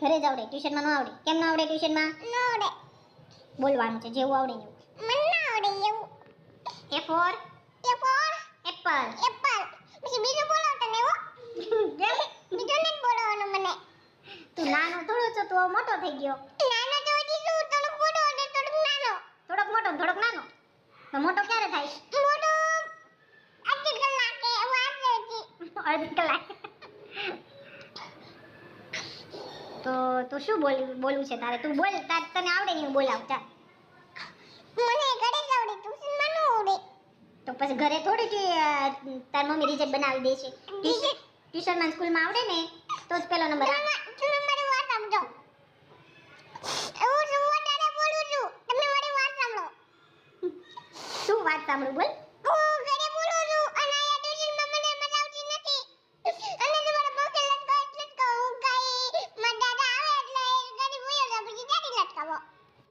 ઘરે જ આવડે ટ્યુશનમાં ન આવડે. કેમ ન આવડે ટ્યુશનમાં? ન આવડે. બોલવાનું છે જેવું આવડે એવું. મને ન આવડે એવું. A for. A for. Apple. Apple. પછી બીજું બોલો તને હો બીજું નથી બોલવાનું મને. તું નાનો થોડો છો તું મોટો થઈ ગયો. નાનો તો હજી છું થોડુંક મોટો અને થોડુંક નાનો. થોડોક મોટો થોડોક નાનો. તો મોટો ક્યારે થાય? મોટો અડધી કલાકે છે અડધી કલાક. તો તું શું બોલવું બોલવું છે તારે? તું બોલ તાર તને આવડે ને બોલાવ ચાલ મને ઘરે જ આવડે ટ્યુશનમાં મને આવડે. તો પછી ઘરે થોડી કે તાર મમ્મી રિઝલ્ટ બનાવી દે છે? ટ્યુશનમાં સ્કૂલમાં આવડે ને તો જ પેલો નંબર આવે. તમે મારી વાત સમજો હું શું વધારે બોલું છું. તમે મારી વાત સાંભળો. શું વાત સાંભળું બોલ. A lô!